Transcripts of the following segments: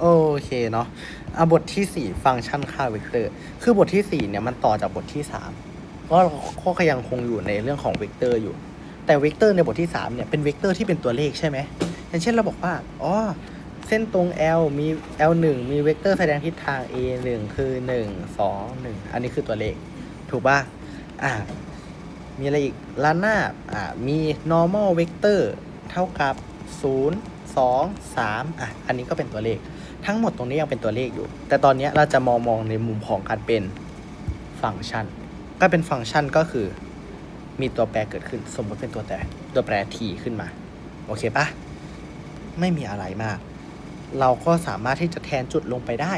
โอเคเนาะอะบทที่ 4 ฟังก์ชันค่าเวกเตอร์ คือบทที่ 4 เนี่ยมันต่อจากบทที่3เพราะเราก็ยังคงอยู่ในเรื่องของเวกเตอร์อยู่ แต่เวกเตอร์ในบทที่ 3 เนี่ยเป็นเวกเตอร์ที่เป็นตัวเลขใช่ไหมอย่างเช่นเราบอกว่า อ๋อ เส้นตรง L มี L 1 มีเวกเตอร์แสดงทิศทาง A 1 คือ 1 2 1 อันนี้คือตัวเลข ถูกป่ะ อ่า มีอะไรอีกล้านาบอ่า มี normal vector เท่ากับ 0 2 3 อะ อันนี้ก็เป็นตัวเลข ทั้งหมดตรงนี้ยังเป็นตัวเลขอยู่ แต่ตอนนี้เราจะมองมองในมุมของการเป็นฟังก์ชัน ก็เป็นฟังก์ชันก็คือ มีตัวแปรเกิดขึ้น สมมติเป็นตัวแปรตัวแปร t ขึ้นมา โอเคปะไม่มีอะไรมาก เราก็สามารถที่จะแทนจุดลงไปได้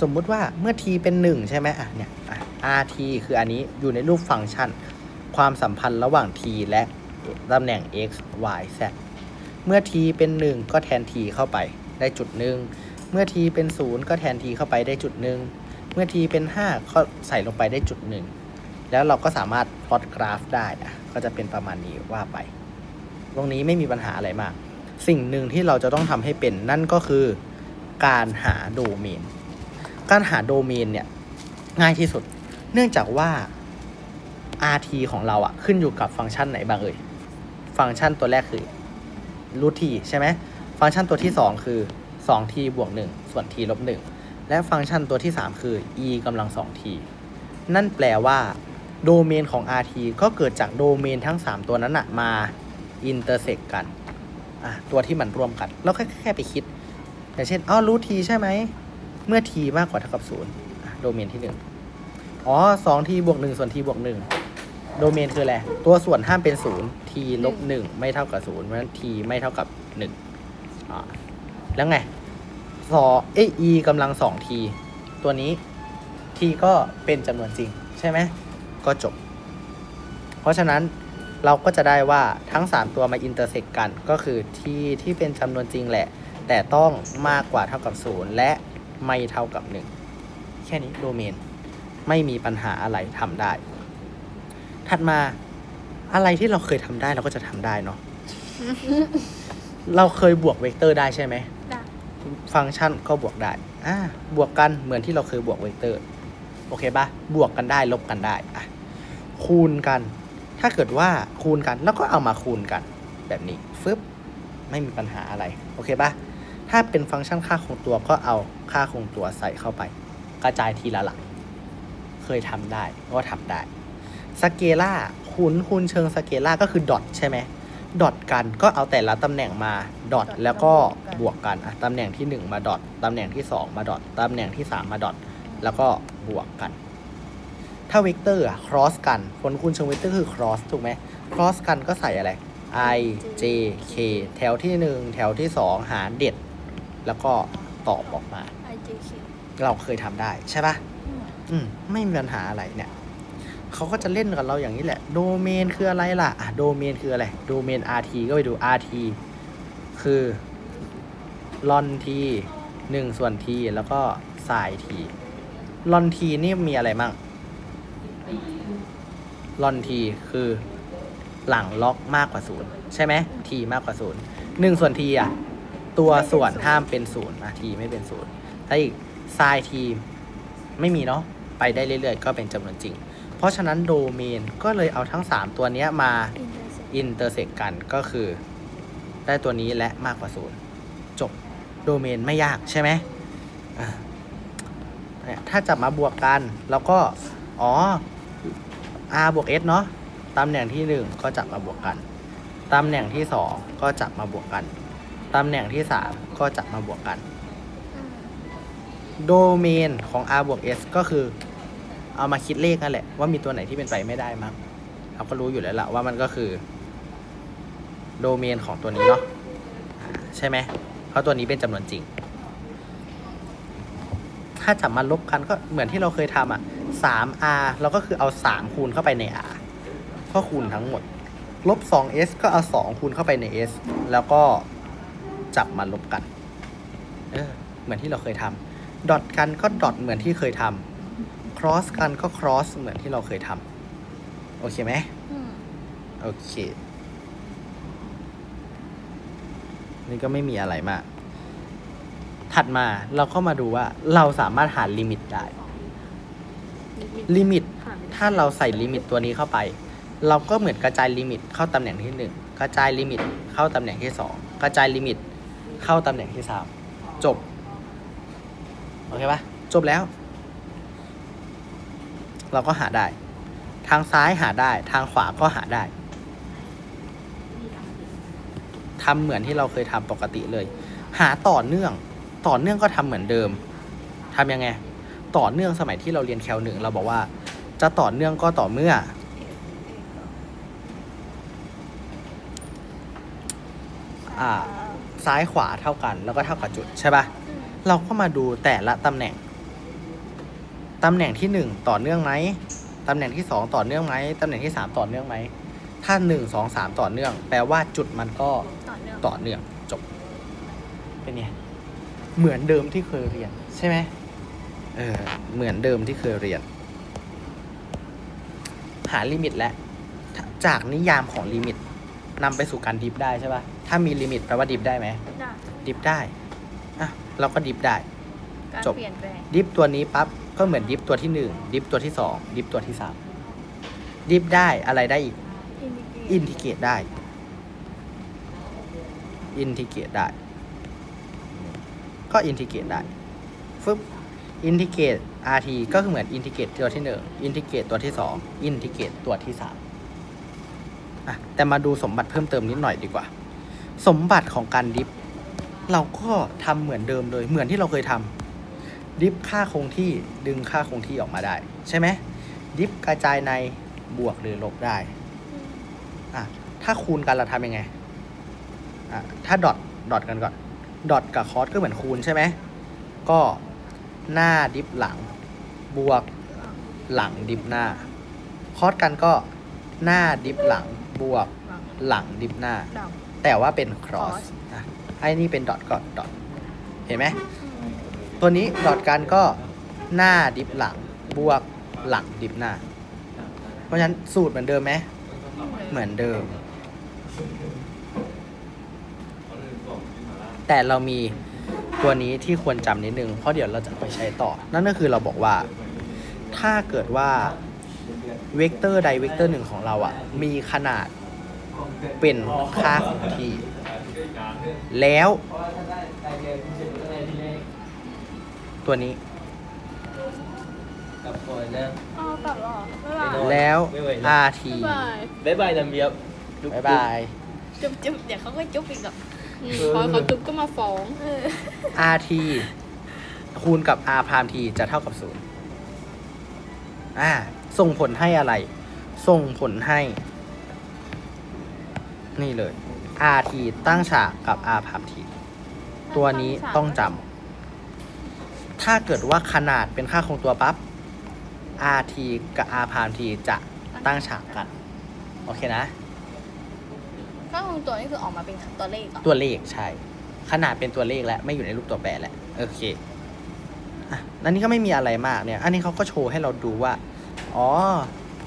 สมมุติว่าเมื่อ t เป็น 1 ใช่ไหมอะเนี่ยอะ rt คืออันนี้อยู่ในรูปฟังก์ชัน ความสัมพันธ์ระหว่าง t และตำแหน่ง x y z เมื่อ t เป็น 1 ก็แทน t เข้าไป ได้จุดหนึ่งเมื่อ t เป็น 0 ก็แทน t เข้าไปได้จุดหนึ่งเมื่อ t เป็น 5 ก็ใส่ลงไปได้จุดหนึ่งแล้วเราก็สามารถพลอตกราฟได้อะก็จะเป็นประมาณนี้ว่าไป ตรงนี้ไม่มีปัญหาอะไรมาก สิ่งหนึ่งที่เราจะต้องทำให้เป็นนั่นก็คือการหาโดเมน การหาโดเมนเนี่ยง่ายที่สุด เนื่องจากว่า rt ของเราอะขึ้นอยู่กับฟังก์ชันไหนบ้างเอ่ย ฟังก์ชันตัวแรกคือรูท t ใช่ไหม ฟังก์ชันตัวที่ 2 คือ 2t บวก 1 ส่วน t ลบ 1 และฟังก์ชันตัวที่ 3 คือ e กำลัง 2t นั่นแปลว่า โดเมนของ rt ก็เกิดจากโดเมนทั้ง 3 ตัวนั้นอะมาอินเตอร์เซกกันตัวที่มันร่วมกันเราแค่แค่ไปคิด อย่างเช่น อ้าวรูท t ใช่ไหม เมื่อ t มากกว่าเท่ากับ0อะโดเมนที่ 1 อ๋อ 2t บวก1ส่วน t บวก1โดเมนคืออะไร ตัวส่วนห้ามเป็น0 t ลบ1ไม่เท่ากับ0เพราะฉะนั้น t ไม่เท่ากับ1อ่าแล้วไงสอเอย e กำลัง 2t ตัวนี้ t ก็เป็นจำนวนจริง ใช่ไหมก็จบ เพราะฉะนั้นเราก็จะได้ว่าทั้ง 3 ตัวมาอินเตอร์เซกกันก็คือ t ที่เป็นจำนวนจริงแหละ แต่ต้องมากกว่าเท่ากับ 0 และไม่เท่ากับ 1 แค่นี้โดเมน ไม่มีปัญหาอะไรทำได้ ถัดมาอะไรที่เราเคยทำได้เราก็จะทำได้เนาะ เราเคยบวกเวกเตอร์ได้ใช่ไหม ได้ฟังก์ชันก็บวกได้ อ่า บวกกันเหมือนที่เราเคยบวกเวกเตอร์ โอเคปะบวกกันได้ลบกันได้ อะ คูณกัน ถ้าเกิดว่าคูณกันแล้วก็เอามาคูณกัน แบบนี้ ฟึบ ไม่มีปัญหาอะไร โอเคปะถ้าเป็นฟังก์ชันค่าคงตัวก็เอาค่าคงตัวใส่เข้าไป กระจายทีละหลัก เคยทำได้ก็ทำได้ สเกล่าคูณคูณเชิงสเกล่าก็คือดอทใช่ไหม ดอทกันก็เอาแต่ละตำแหน่งมาดอทแล้วก็บวกกันอะตำแหน่งที่1มาดอทตำแหน่งที่2มาดอทตำแหน่งที่3มาดอทแล้วก็บวกกัน ถ้าเวกเตอร์อะ cross กันผลคูณเชิงเวกเตอร์คือ cross ถูกไหม cross กันก็ใส่อะไร i j k แถวที่1แถวที่2หารเด็ด แล้วก็ตอบออกมา IJK เราเคยทำได้ใช่ปะอืม ไม่มีปัญหาอะไรเนี่ย เขาก็จะเล่นกับเราอย่างนี้แหละ โดเมนคืออะไรล่ะอะโดเมนคืออะไร โดเมน rt ก็ไปดู rt คือลอน t หนึ่งส่วน t แล้วก็ไซน์ t ลอน t นี่มีอะไรมั่งลอน t คือหลังล็อกมากกว่าศูนย์ใช่ไหม t มากกว่าศูนย์หนึ่งส่วน t อะ ตัวส่วนห้ามเป็นศูนย์อะ t ไม่เป็นศูนย์ถ้าอีกไซน์ทีไม่มีเนาะไปได้เรื่อยๆ ก็เป็นจำนวนจริง เพราะฉะนั้นโดเมนก็เลยเอาทั้ง 3 ตัวนี้มาอินเตอร์เซกกันก็คือ ได้ตัวนี้และมากกว่าศูนย์จบโดเมนไม่ยากใช่ไหมเนี่ยถ้าจับมาบวกกัน แล้วก็ อ๋อ r บวก s เนาะตำแหน่งที่ 1 ก็จับมาบวกกัน ตำแหน่งที่ 2 ก็จับมาบวกกัน ตำแหน่งที่ 3 ก็จับมาบวกกัน โดเมนของ r บวก s ก็คือ เอามาคิดเลขนั่นแหละว่ามีตัวไหนที่เป็นไปไม่ได้มั้งเราก็รู้อยู่แล้วละว่ามันก็คือ โดเมนของตัวนี้เนาะใช่ไหมเพราะตัวนี้เป็นจำนวนจริง ถ้าจับมาลบกันก็เหมือนที่เราเคยทำอะ 3r เราก็คือเอา 3 คูณเข้าไปใน r ก็คูณทั้งหมด ลบ 2s ก็เอา 2 คูณเข้าไปใน s แล้วก็จับมาลบกัน เออ เหมือนที่เราเคยทำดอทกันก็ดอทเหมือนที่เคยทำ cross กันก็ cross เหมือนที่เราเคยทำโอเคไหมอืมโอเค นี่ก็ไม่มีอะไรมาก ถัดมาเราก็มาดูว่าเราสามารถหาลิมิตได้ ลิมิตถ้าเราใส่ลิมิตตัวนี้เข้าไป เราก็เหมือนกระจายลิมิตเข้าตำแหน่งที่หนึ่งกระจายลิมิตเข้าตำแหน่งที่สองกระจายลิมิตเข้าตำแหน่งที่สามจบ โอเคปะจบแล้ว เราก็หาได้ ทางซ้ายหาได้ ทางขวาก็หาได้ทำเหมือนที่เราเคยทำปกติเลย หาต่อเนื่อง ต่อเนื่องก็ทำเหมือนเดิมทำยังไง ต่อเนื่องสมัยที่เราเรียนแคลหนึ่งเราบอกว่า จะต่อเนื่องก็ต่อเมื่อ อ่าซ้ายขวาเท่ากัน แล้วก็เท่ากับจุดใช่ปะเราก็มาดูแต่ละตำแหน่ง ตำแหน่งที่หนึ่งต่อเนื่องไหมตำแหน่งที่สองต่อเนื่องไหมตำแหน่งที่สามต่อเนื่องไหมถ้าหนึ่งสองสามต่อเนื่อง แปลว่าจุดมันก็ต่อเนื่องต่อเนื่องจบ เป็นไงเหมือนเดิมที่เคยเรียนใช่ไหมเออเหมือนเดิมที่เคยเรียน หาลิมิตแล้วถ้าจากนิยามของลิมิตนำไปสู่การดิฟได้ใช่ปะถ้ามีลิมิตแปลว่าดิฟได้ไหมได้ดิฟได้อะเราก็ดิฟได้การจบเปลี่ยนแปลงดิฟตัวนี้ปั๊บ ก็เหมือนดิฟตัวที่หนึ่งดิฟตัวที่สองดิฟตัวที่สามดิฟได้อะไรได้อีก อินทิเกตได้ อินทิเกตได้ ก็อินทิเกตได้ฟึบอินทิเกต rt ก็คือเหมือนอินทิเกตตัวที่หนึ่งอินทิเกตตัวที่สองอินทิเกตตัวที่สามอะแต่มาดูสมบัติเพิ่มเติมนิดหน่อยดีกว่า สมบัติของการดิฟเราก็ทำเหมือนเดิมเลย เหมือนที่เราเคยทำ ดิฟค่าคงที่ดึงค่าคงที่ออกมาได้ ใช่ไหมดิฟกระจายในบวกหรือลบได้อะถ้าคูณกันเราทำยังไงอะถ้าดอทดอทกันก่อนดอทกับคอสก็เหมือนคูณใช่ไหมก็หน้าดิฟหลัง บวกหลังดิฟหน้า คอสกันก็หน้าดิฟหลังบวกหลังดิฟหน้าดอกแต่ว่าเป็น cross cross อะไอ้นี่เป็น dot ก่อน dot เห็นไหม ตัวนี้ dot กันก็หน้าดิฟหลังบวกหลังดิฟหน้า เพราะฉะนั้นสูตรเหมือนเดิมไหมเหมือนเดิม แต่เรามีตัวนี้ที่ควรจำนิดนึง เพราะเดี๋ยวเราจะไปใช้ต่อ นั่นก็คือเราบอกว่า ถ้าเกิดว่าเวกเตอร์ใดเวกเตอร์หนึ่งของเราอะมีขนาดเป็นค่าคงที่ แล้ว ตัวนี้กับคอยนะ อ๋อกลับแล้วเหรอบ๊ายบาย แล้ว ไม่ไหวแล้ว rt บ๊ายบายบ๊ายบายน้ำเบียบจุ๊ บ๊ายบาย จุ๊บจุ๊บเดี๋ยวเขาก็จุ๊บอีกหรอกอืมพอเขาจุ๊บก็มาฟ้อง เออ rt คูณกับ r พราม t จะเท่ากับศูนย์อ่า ส่งผลให้อะไร ส่งผลให้ นี่เลย rt ตั้งฉากกับ r พราม t ตัวนี้ต้องจำ ถ้าเกิดว่าขนาดเป็นค่าคงตัวปั๊บ rt กับ r พราม t จะตั้งฉากกัน โอเคนะข้างของตัวนี่คือออกมาเป็นตัวเลขเหรอตัวเลขใช่ ขนาดเป็นตัวเลขแล้วไม่อยู่ในรูปตัวแปรแล้วโอเคอะอันนี้ก็ไม่มีอะไรมากเนี่ย อันนี้เขาก็โชว์ให้เราดูว่า อ๋อ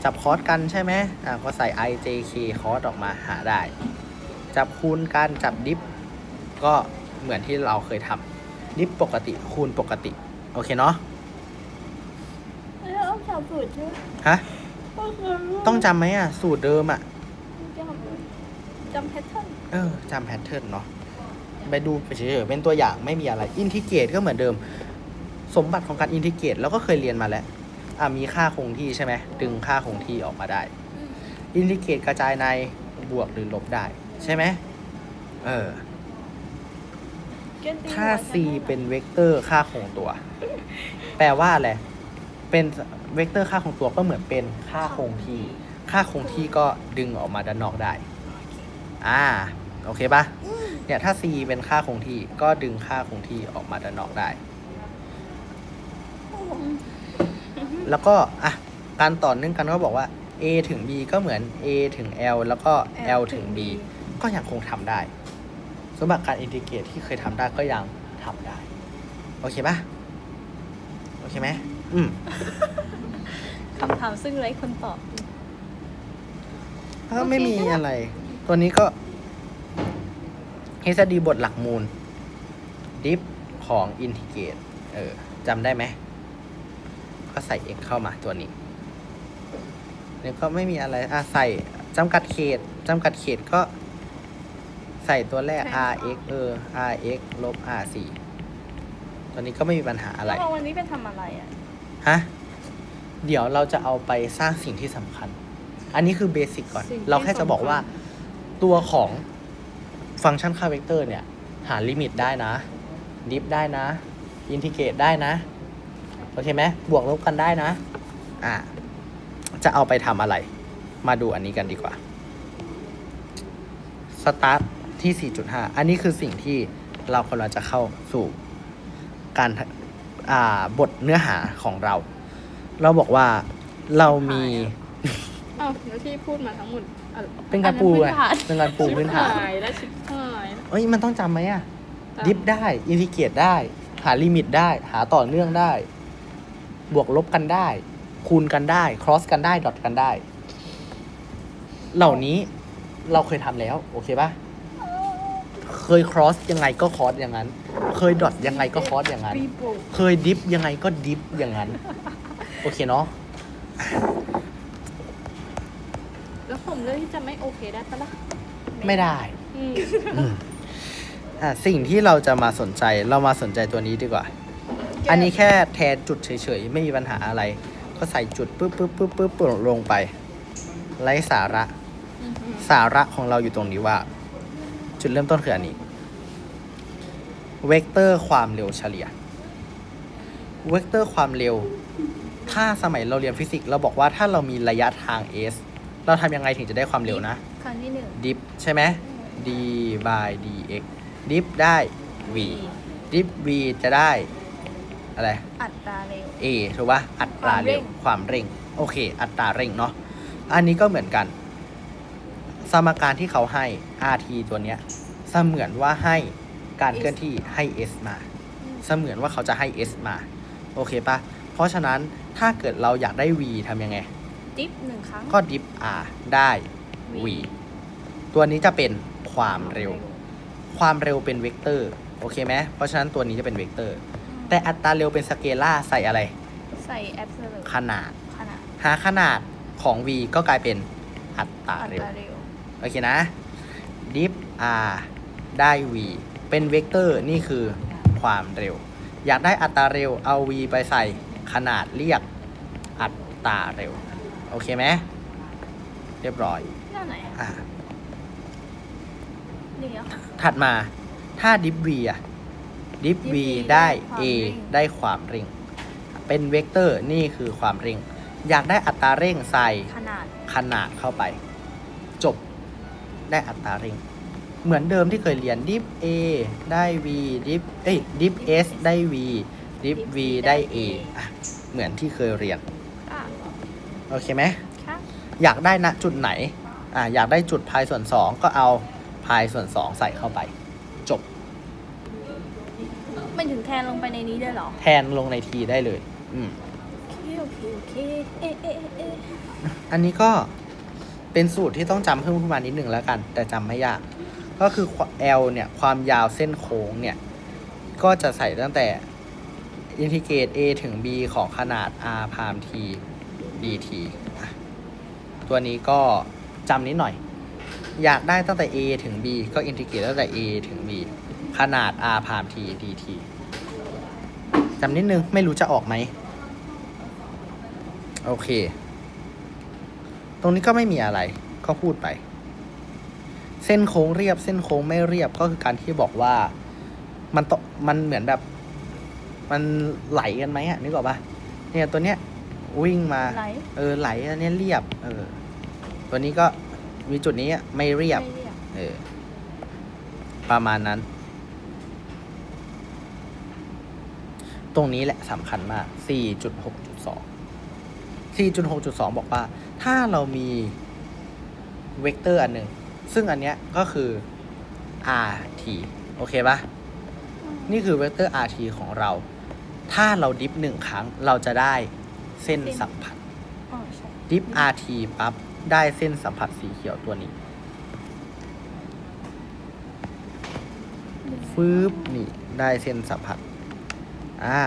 จับคอร์สกันใช่ไหมอะก็ใส่ i j k คอร์สออกมาหาได้ จับคูณกันจับดิฟก็เหมือนที่เราเคยทำ ดิฟปกติคูณปกติ โอเคเนาะแล้วเอาสาวสูตรใช่ไหมฮะต้องจำไหมอะ สูตรเดิมอะจำจำแพทเทิร์นเออจำแพทเทิร์นเนาะไปดูไปเฉยๆเป็นตัวอย่างไม่มีอะไรอินทิเกรตก็เหมือนเดิม สมบัติของการอินทิเกรตเราก็เคยเรียนมาแล้วอะมีค่าคงที่ใช่ไหมดึงค่าคงที่ออกมาได้ อินทิเกรตกระจายในบวกหรือลบได้ ใช่ไหมเออ ถ้า c เป็นเวกเตอร์ค่าคงตัว แปลว่าอะไร เป็นเวกเตอร์ค่าคงตัวก็เหมือนเป็นค่าคงที่ ค่าคงที่ก็ดึงออกมาด้านนอกได้ อ่า โอเคปะเนี่ยถ้า c เป็นค่าคงที่ก็ดึงค่าคงที่ออกมาด้านนอกได้ แล้วก็อะการต่อเนื่องกันก็บอกว่า a ถึง b ก็เหมือน a ถึง l แล้วก็ l ถึง b ก็ยังคงทำได้ สมบัติการอินทิเกรตที่เคยทำได้ก็ยังทำได้ โอเคปะโอเคไหมอืม คำถามซึ่งไร้คนตอบก็ไม่มีอะไร ตัวนี้ก็ HD บทหลักมูล ดิฟคของ integrate เออจำได้ไหม ก็ใส่ x เข้ามาตัวนี้เนี่ยก็ไม่มีอะไร อะ ใส่จำกัดเขตจำกัดเขตก็ ใส่ตัวแรก rx เออ rx ลบ r4 ตัวนี้ก็ไม่มีปัญหาอะไร แล้วเอาวันนี้ไปทำอะไรอะ ฮะ เดี๋ยวเราจะเอาไปสร้างสิ่งที่สำคัญ อันนี้คือเบสิกก่อน สิ่งที่เราแค่จะบอกว่าสำคั ตัวของฟังก์ชันค่าเวกเตอร์เนี่ย หาลิมิตได้นะ ดิฟได้นะ อินทิเกรตได้นะ โอเคไหมบวกลบกันได้นะ อ่า จะเอาไปทำอะไร มาดูอันนี้กันดีกว่าสตาร์ ทที่ 4.5 อันนี้คือสิ่งที่เรากำลังจะเข้าสู่การอ่าบทเนื้อหาของเรา เราบอกว่าเรามีอ้าวแล้วที่พูดมาทั้งหมดอะไรเป็นการปูอันไงนั้นพื้นฐานเป็นการปูพื้นฐานชิบหายแล้วชิบหายแล้วเอ้ยมันต้องจำไหมอะจำดิฟได้อินทิเกรตได้ หาลิมิตได้ หาต่อเนื่องได้ บวกลบกันได้ คูณกันได้ครอสกันได้ดอทกันได้ เหล่านี้เราเคยทำแล้ว โอเคปะ เคยครอสยังไงก็ครอสอย่างนั้น เคยดอทยังไงก็ครอสอย่างนั้นปีโป้เคยดิฟยังไงก็ดิฟอย่างนั้น โอเคเนาะแล้วผมเลือกที่จะไม่โอเคได้ปะล่ะไม่ได้อืมอืมอะสิ่งที่เราจะมาสนใจเรามาสนใจตัวนี้ดีกว่า อันนี้แค่แทนจุดเฉยๆ ไม่มีปัญหาอะไร ก็ใส่จุดปุ๊บปุ๊บปุ๊บปุ๊บปุ๊บลงไป ไร้สาระ อืมอืมสาระของเราอยู่ตรงนี้ว่า จุดเริ่มต้นคืออันนี้ เวกเตอร์ความเร็วเฉลี่ย เวกเตอร์ความเร็ว ถ้าสมัยเราเรียนฟิสิกส์เราบอกว่าถ้าเรามีระยะทาง s เราทำยังไงถึงจะได้ความเร็วนะ ครั้งที่หนึ่งดิฟใช่ไหม d by dx ดิฟได้ v ดิฟ v จะได้ อะไร อัตราเร็ว a ถูกปะอัตราเร็วความเร่ง โอเค อัตราเร่งเนาะ อันนี้ก็เหมือนกัน สมการที่เขาให้ rt ตัวเนี้ยเสมือนว่าให้การเคลื่อนที่ให้ s มา เสมือนว่าเขาจะให้ s มา โอเคปะเพราะฉะนั้นถ้าเกิดเราอยากได้ v ทำยังไง ดิฟหนึ่งครั้ง ก็ดิฟ r ได้ v ตัวนี้จะเป็นความเร็ว ความเร็วเป็นเวกเตอร์ โอเคไหมเพราะฉะนั้นตัวนี้จะเป็นเวกเตอร์ แต่อัตราเร็วเป็นสเกล่าใส่อะไร ใส่แอปเซอร์ขนาด ขนาด หาขนาดของ v ก็กลายเป็นอัตราอัเร็วตราเร็ว โอเคนะ diff r ได้ v เป็นเวกเตอร์นี่คือความเร็ว อยากได้อัตราเร็วเอา v ไปใส่ขนาดเรียกอัตราเร็ว โอเคไหมเรียบร้อยหน้าไหนอะอ่าเดี๋ยว ถัดมาถ้า diff v อะ diff v diff v ได้ได้ a ความเร่งได้ความเร่ง เป็นเวกเตอร์นี่คือความเร่ง อยากได้อัตราเร่งใส่ขนาด ขนาดเข้าไปจบ ได้อัตราเร่ง เหมือนเดิมที่เคยเรียน diff a ได้ v diff เอ้ย diff s ได้ v diff v ได้ a อะเหมือนที่เคยเรียน ค่ะโอเคไหม ค่ะอยากได้ณจุดไหน อะอยากได้จุดพายส่วน 2 ก็เอาพายส่วน 2 ใส่เข้าไป จบไม่ถึงแทนลงไปในนี้ได้เหรอ แทนลงในทีได้เลย อืม โอเค โอเค โอเค เอ๊ะเอ๊ะเอ๊ะอันนี้ก็ เป็นสูตรที่ต้องจำเพิ่มขึ้นมานิดหนึ่งแล้วกัน แต่จำไม่ยาก ก็คือ L เนี่ย ความยาวเส้นโค้งเนี่ย ก็จะใส่ตั้งแต่อินทิเกรต a ถึง b ของขนาด r พาม t dt ตัวนี้ก็จำนิดหน่อย อยากได้ตั้งแต่ a ถึง b ก็อินทิเกรตตั้งแต่ a ถึง b ขนาด r พาม t dt จำนิดนึง ไม่รู้จะออกไหม โอเค ตรงนี้ก็ไม่มีอะไรก็พูดไป เส้นโค้งเรียบ เส้นโค้งไม่เรียบก็คือการที่บอกว่า มันตมันเหมือนแบบ มันไหลกันไหมอะนึกออกปะเนี่ยตัวเนี้ยวิ่งมาไหล เออไหลอันเนี้ยเรียบ เออ ตัวนี้ก็มีจุดนี้ไม่เรียบ ไม่เรียบเออ ประมาณนั้น ตรงนี้แหละสำคัญมาก 4.6.2 4.6.2 บอกว่า ถ้าเรามีเวกเตอร์อันหนึ่งซึ่งอันเนี้ยก็คือ rt โอเคปะนี่คือเวกเตอร์ rt ของเรา ถ้าเราดิฟหนึ่งครั้งเราจะได้เส้นสัมผัส อ๋อใช่ดิฟ rt ปั๊บได้เส้นสัมผัสสีเขียวตัวนี้ฟืบนี่ได้เส้นสัมผัส อ่า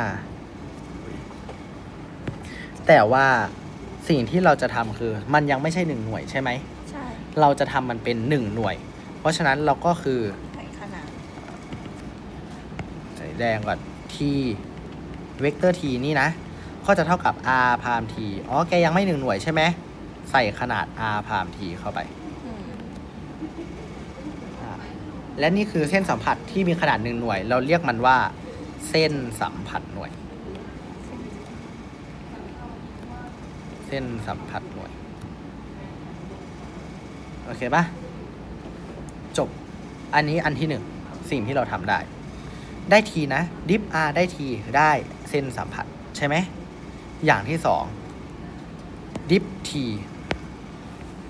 แต่ว่า สิ่งที่เราจะทำคือมันยังไม่ใช่หนึ่งหน่วยใช่ไหมใช่เราจะทำมันเป็นหนึ่งหน่วย เพราะฉะนั้นเราก็คือใส่ขนาดใส่แดงก่อน t เวกเตอร์ t นี่นะ ก็จะเท่ากับ r พาม t อ๋อแกยังไม่หนึ่งหน่วยใช่ไหมใส่ขนาด r พาม t เข้าไปอืมอ่าและนี่คือเส้นสัมผัสที่มีขนาดหนึ่งหน่วย เราเรียกมันว่า เส้นสัมผัสหน่วย เส้นสัมผัสหน่วย โอเคปะจบ อันนี้อันที่หนึ่งสิ่งที่เราทำได้ ได้ทีนะ ดิฟ r ได้ทีได้เส้นสัมผัส ใช่ไหม อย่างที่สองดิฟที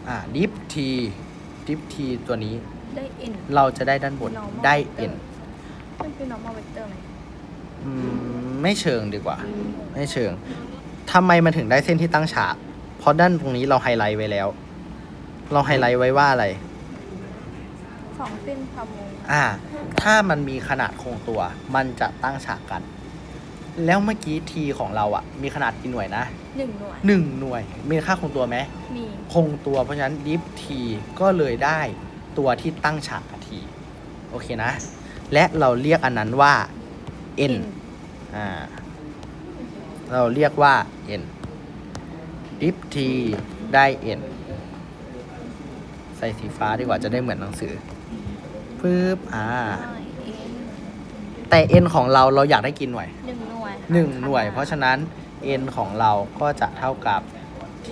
อ่าดิฟทีดิฟทีตัวนี้ ได้เอ็น เราจะได้ด้านบน Normal ได้ vector n มันคือ normal vector ไหม อืมไม่เชิงดีกว่า ไม่เชิง ทำไมมันถึงได้เส้นที่ตั้งฉาก เพราะด้านตรงนี้เราไฮไลท์ไว้แล้ว เราไฮไลท์ไว้ว่าอะไร สองเส้นพามงอ่า ถ้ามันมีขนาดคงตัว มันจะตั้งฉากกัน แล้วเมื่อกี้ทีของเราอะมีขนาดกี่หน่วยนะหนึ่งหน่วย หนึ่งหน่วย มีค่าคงตัวไหม มีคงตัวเพราะฉะนั้นดิฟทีก็เลยได้ตัวที่ตั้งฉากกับทีโอเคนะ และเราเรียกอันนั้นว่า n อ่า เราเรียกว่า n diff t ได้ n ใส่สีฟ้าดีกว่าจะได้เหมือนหนังสือปึ๊บอ่าได้เอ็นแต่ n ของเราเราอยากได้กินหน่วยหนึ่งหน่วยหนึ่งหน่วย เพราะฉะนั้น n ของเราก็จะเท่ากับ t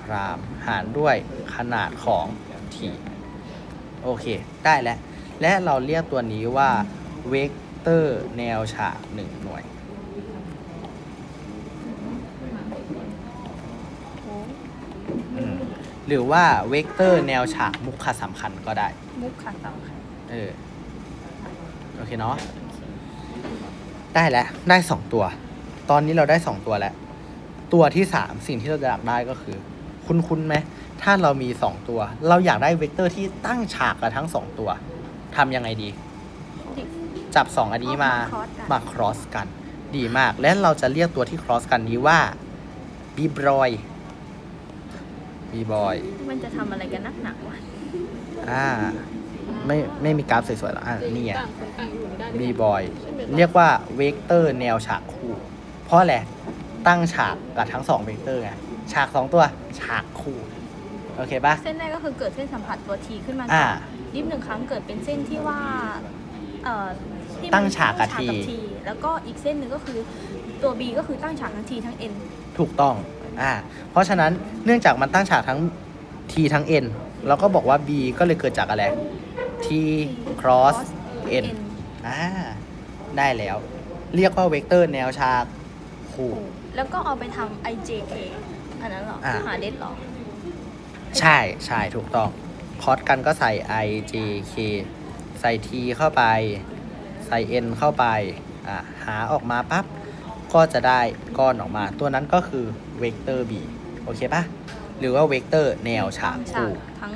พรามหารด้วยขนาดของ t โอเค ได้แล้ว และเราเรียกตัวนี้ว่าเวกเตอร์แนวฉากหนึ่งหน่วย โอ้ อืม หรือว่าเวกเตอร์แนวฉากมุขสำคัญก็ได้ มุกขาสำคัญเออ โอเคเนาะ ได้แล้ว ได้สองตัว ตอนนี้เราได้สองตัวแล้ว ตัวที่สามสิ่งที่เราจะอยากได้ก็คือ คุ้นคุ้นๆไหม ถ้าเรามีสองตัว เราอยากได้เวกเตอร์ที่ตั้งฉากกับทั้งสองตัว ทำยังไงดี ดิจับสองอันนี้มา cross กัน มา cross กัน ดีมาก และเราจะเรียกตัวที่ cross กันนี้ว่า b ีบรอย b ีบอย มันจะทำอะไรกันนักหนาวะอ่า ไม่ไม่มีกราฟสวยๆหรอกอะนี่ไง ต่างคนต่างอยู่ไม่ได้ b ีบอย เรียกว่าเวกเตอร์แนวฉากคู่ เพราะอะไรตั้งฉากกับทั้งสองเวกเตอร์ไง ฉากสองตัวฉากคู่ โอเคปะเส้นแรกก็คือเกิดเส้นสัมผัสตัวทีขึ้นมาอ่าก่อนดิฟหนึ่งครั้งเกิดเป็นเส้นที่ว่าเอ่อที่มันตั้งฉากกับ ตั้ง T ทีแล้วก็อีกเส้นหนึ่งก็คือตัว B ก็คือตั้งฉากทั้ง T ทั้ง N ถูกต้อง อ่าเพราะฉะนั้นเนื่องจากมันตั้งฉากทั้ง t ทั้ง n เราก็บอกว่า b ก็เลยเกิดจากอะไร t cross n อ่าได้แล้ว เรียกว่าเวกเตอร์แนวฉากคู่แล้วก็เอาไปทำ IJK อันนั้นเหรออ่าหาเด็ดเหรอ ใช่ใช่ถูกต้อง คอสกันก็ใส่ i j k ใส่ t เข้าไป ใส่ n เข้าไป อ่าหาออกมาปั๊บ ก็จะได้ก้อนออกมา ตัวนั้นก็คือ เวกเตอร์ b โอเคปะหรือว่าเวกเตอร์แนวฉากตั้งฉาคู่ กทั้ง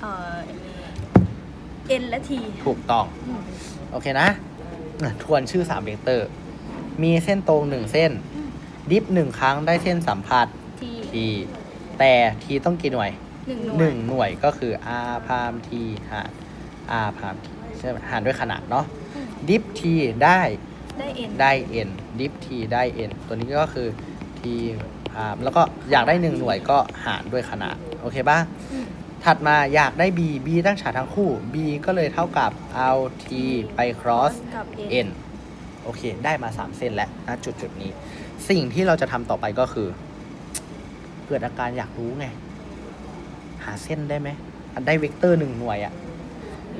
เอ่อ N และ T ถูกต้อง อืม โอเคนะอะทวนชื่อ3เวกเตอร์ มีเส้นตรง 1 เส้นดิฟ1ครั้งได้เส้นสัมผัส T t แต่ t ต้องกี่หน่วย หนึ่งหน่วย1 หน่วยก็คือ r พาม t หาร r พาม t ใช่ไหมหารด้วยขนาดเนาะ อืมดิฟ t ได้ ได้ N ได้ n ดิฟ t ได้ n ตัวนี้ก็คือ t พามแล้วก็อยากได้1หน่วยก็หารด้วยขนาดโอเคป่ะอืมถัดมาอยากได้ b b ตั้งฉากทั้งคู่ b ก็เลยเท่ากับเอา t ไป cross กับ n โอเค ได้มา 3 เส้นแล้วณจุดจุดนี้ สิ่งที่เราจะทำต่อไปก็คือ เกิดอาการอยากรู้ไง หาเส้นได้ไหมอันได้เวกเตอร์หนึ่งหน่วยอะ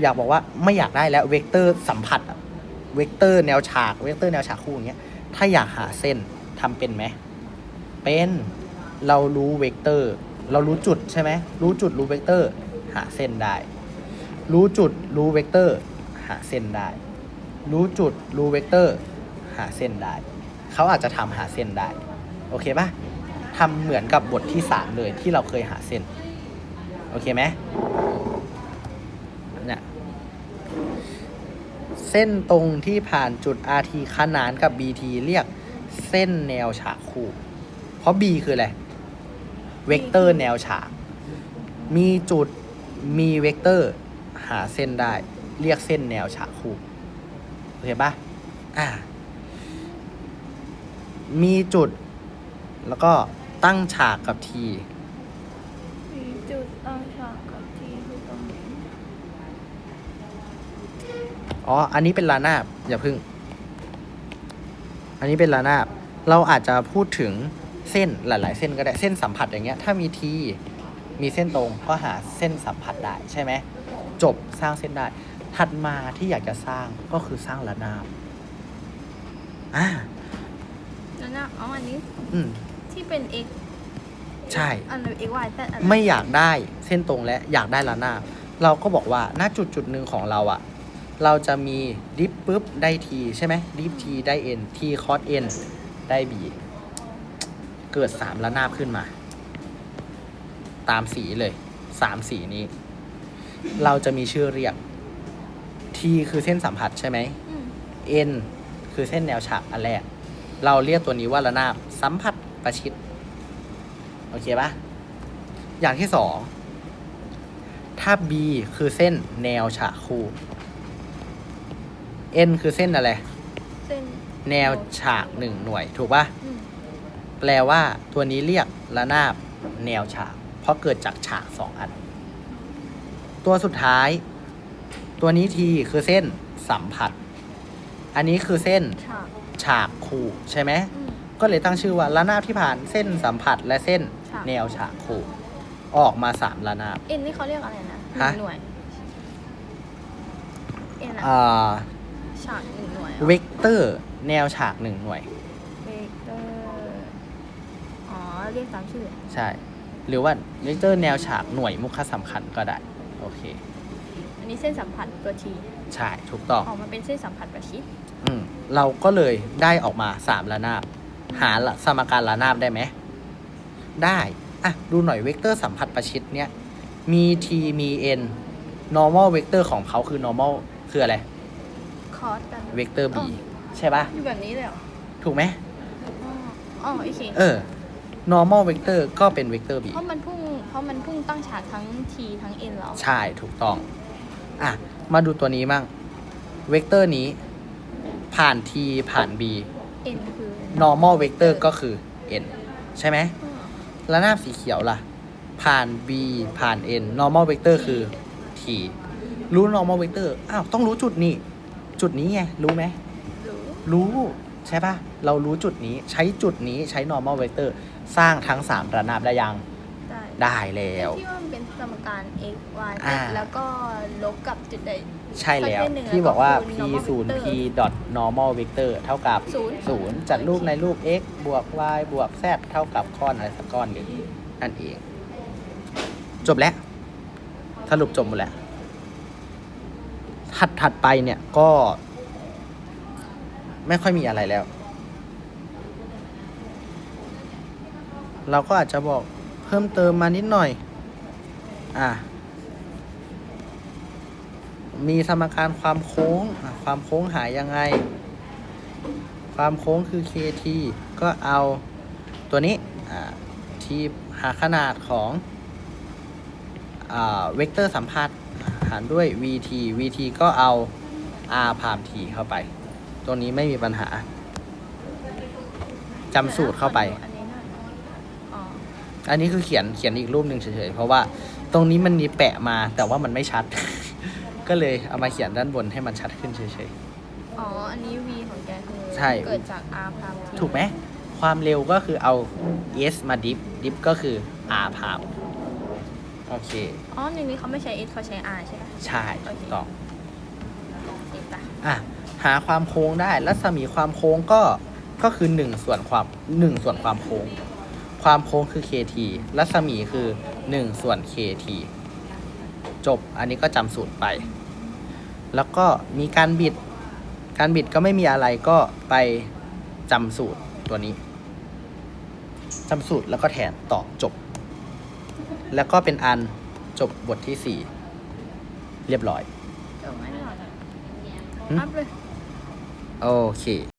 อยากบอกว่าไม่อยากได้แล้วเวกเตอร์สัมผัสอะเวกเตอร์แนวฉากเวกเตอร์แนวฉากคู่อย่างเงี้ยถ้าอยากหาเส้นทำเป็นไหม เป็นเรารู้เวกเตอร์ เรารู้จุดใช่ไหมรู้จุดรู้เวกเตอร์ หาเส้นได้ รู้จุดรู้เวกเตอร์ หาเส้นได้ รู้จุดรู้เวกเตอร์ หาเส้นได้ เขาอาจจะทำหาเส้นได้ โอเคปะทำเหมือนกับบทที่สามเลยที่เราเคยหาเส้น โอเคไหมเนี่ยเส้นตรงที่ผ่านจุด RT ขนานกับ BT เรียกเส้นแนวฉากคู่ เพราะ B คืออะไร เวกเตอร์แนวฉาก มีจุด มีเวกเตอร์ หาเส้นได้ เรียกเส้นแนวฉากคู่โอเคปะอ่า มีจุด แล้วก็ตั้งฉากกับ T มีจุดตั้งฉากกับที่คือตรงนี้อ๋อ อันนี้เป็นระนาบ อย่าพึ่ง อันนี้เป็นระนาบ เราอาจจะพูดถึง เส้นหลาย ๆ เส้นก็ได้เส้นสัมผัสอย่างเงี้ยถ้ามีทีมีเส้นตรงก็หาเส้นสัมผัสได้ใช่ไหมจบสร้างเส้นได้ ถัดมาที่อยากจะสร้างก็คือสร้างระนาบอ่านั่นนะอ๋ออันนี้อืมที่เป็น x ใช่อันนี้ x y z อันนั้นไม่อยากได้เส้นตรงและอยากได้ระนาบเราก็บอกว่าณจุดจุดหนึ่งของเราอะเราจะมีดิฟปุ๊บได้ทีใช่ไหมดิฟทีได้เอ็นทีคอสเอ็นได้บี เกิดสามระนาบขึ้นมา ตามสีเลยสามสีนี้ เราจะมีชื่อเรียก T คือเส้นสัมผัสใช่ไหม อืม N คือเส้นแนวฉากอันแรก เราเรียกตัวนี้ว่าระนาบสัมผัสประชิด โอเคปะอย่างที่สอง ถ้า B คือเส้นแนวฉากคู่ N คือเส้นอะไร เส้น แนวฉากหนึ่งหน่วย ถูกปะ อืม แปลว่าตัวนี้เรียกระนาบแนวฉาก เพราะเกิดจากฉากสองอัน ตัวสุดท้าย ตัวนี้ทีคือเส้นสัมผัส อันนี้คือเส้นฉากฉากคู่ใช่ไหมอืมก็เลยตั้งชื่อว่าระนาบที่ผ่านเส้นสัมผัสและเส้นฉาก แนวฉากคู่ ออกมาสามระนาบ n นี่เขาเรียกอะไรนะหฮะนึ่งหน่วย n อะอ่า ฉากหนึ่งหน่วยเวกเตอร์ แนวฉากหนึ่งหน่วย เวกเตอร์อ๋อ เรียกตามชื่อ ใช่ หรือว่าเวกเตอร์แนวฉากหน่วยมุขสำคัญก็ได้ โอเค อันนี้เส้นสัมผัสตัวทีใช่ถูกต้องออกมาเป็นเส้นสัมผัสประชิดอืมเราก็เลยได้ออกมาสามระนาบ หาละสมการระนาบได้ไหม ได้อะดูหน่อยเวกเตอร์สัมผัสประชิดเนี้ยมี t มี n normal เวกเตอร์ของเขาคือ normal คืออะไรคอร์สกันเวกเตอร์ b อ๋อใช่ปะอยู่แบบนี้เลยเหรอ ถูกไหมอ๋ออ๋อโอเค เออ normal เวกเตอร์ก็เป็นเวกเตอร์ b เพราะมันพุ่งเพราะมันพุ่งตั้งฉากทั้ง t ทั้ง n แล้วใช่ถูกต้อง อะ มาดูตัวนี้มั่งเวกเตอร์นี้ ผ่าน t ผ่าน b n คือ normal เวกเตอร์ก็คือ n ใช่ไหมอืมระนาบสีเขียวล่ะ ผ่าน b ผ่าน n normal vector คือ t รู้ normal vector อ้าว ต้องรู้จุดนี้ จุดนี้ไง รู้ไหมรู้รู้ ใช่ปะเรารู้จุดนี้ใช้จุดนี้ใช้ normal vector สร้างทั้ง 3 ระนาบได้ยัง ได้ได้แล้ว ที่ว่ามันเป็นสมการ x y อ่า z แล้วก็ลบกับจุดใดใช่แล้วประเภทหนึ่งที่บอกว่าแล้ว p ก็คือ normal 0 p vector dot normal vector เท่ากับ ศูนย์0 จัดรูปในรูป x บวก y บวก z เท่ากับก้อนอะไรสักก้อนหนึ่งนั่นเอง จบแล้ว สรุปจบหมดแล้ว ถัดถัดไปเนี่ยก็ ไม่ค่อยมีอะไรแล้ว เราก็อาจจะบอกเพิ่มเติมมานิดหน่อย อะ มีสมการความโค้ง ความโค้งหายยังไง ความโค้งคือ kt ก็เอาตัวนี้ อ่า ที่หาขนาดของ อ่า เวกเตอร์สัมพัทธ์หารด้วย vt vt ก็เอา r พาม t เข้าไป ตัวนี้ไม่มีปัญหาจำสูตรเข้าไป อันนี้หน่อยอ๋ออันนี้คือเขียนเขียนอีกรูปหนึ่งเฉยๆ เพราะว่าตรงนี้มันมีแปะมาแต่ว่ามันไม่ชัด ก็เลยเอามาเขียนด้านบนให้มันชัดขึ้นเฉย อ๋อ อันนี้ v ของแกคือใช่ เกิดจาก r พาม t ๆถูกไหม ความเร็วก็คือเอา s มาดิฟดิฟก็คือ r พามโอเค อ๋อในนี้เขาไม่ใช้ s เขาใช้ r ใช่ไหมใช่ถูกต้องนี่ปะอะ หาความโค้งได้ รัศมีความโค้งก็ก็คือ 1 ส่วนความ 1 ส่วนความโค้ง ความโค้งคือ kt รัศมีคือ 1 ส่วน kt จบอันนี้ก็จำสูตรไป แล้วก็มีการบิด การบิดก็ไม่มีอะไรก็ไปจำสูตรตัวนี้จำสูตรแล้วก็แทนต่อจบ แล้วก็เป็นอันจบบทที่ 4 เรียบร้อยเออไม่ได้หรอกหอัพเลย โอเค